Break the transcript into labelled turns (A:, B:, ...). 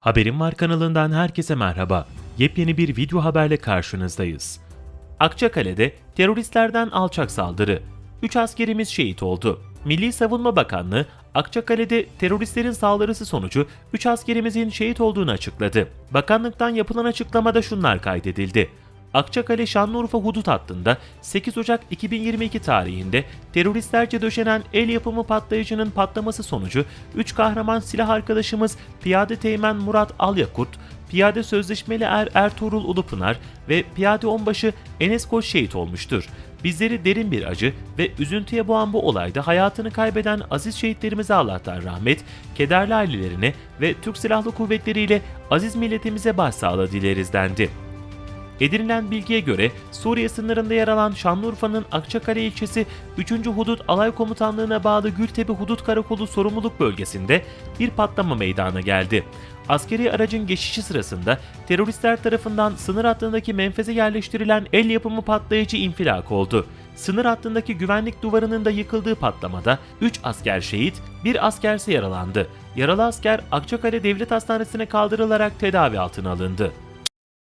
A: Haberim Var kanalından herkese merhaba. Yepyeni bir video haberle karşınızdayız. Akçakale'de teröristlerden alçak saldırı. 3 askerimiz şehit oldu. Milli Savunma Bakanlığı Akçakale'de teröristlerin saldırısı sonucu 3 askerimizin şehit olduğunu açıkladı. Bakanlıktan yapılan açıklamada şunlar kaydedildi. Akçakale Şanlıurfa hudut hattında 8 Ocak 2022 tarihinde teröristlerce döşenen el yapımı patlayıcının patlaması sonucu 3 kahraman silah arkadaşımız Piyade Teğmen Murat Alyakurt, Piyade Sözleşmeli Er Ertuğrul Ulupınar ve Piyade Onbaşı Enes Koç şehit olmuştur. Bizleri derin bir acı ve üzüntüye boğan bu olayda hayatını kaybeden aziz şehitlerimize Allah'tan rahmet, kederli ailelerine ve Türk Silahlı Kuvvetleri ile aziz milletimize başsağlığı dileriz dendi. Edinilen bilgiye göre Suriye sınırında yer alan Şanlıurfa'nın Akçakale ilçesi 3. Hudut Alay Komutanlığı'na bağlı Gültepe Hudut Karakolu sorumluluk bölgesinde bir patlama meydana geldi. Askeri aracın geçişi sırasında teröristler tarafından sınır hattındaki menfeze yerleştirilen el yapımı patlayıcı infilak oldu. Sınır hattındaki güvenlik duvarının da yıkıldığı patlamada 3 asker şehit, 1 askerse yaralandı. Yaralı asker Akçakale Devlet Hastanesi'ne kaldırılarak tedavi altına alındı.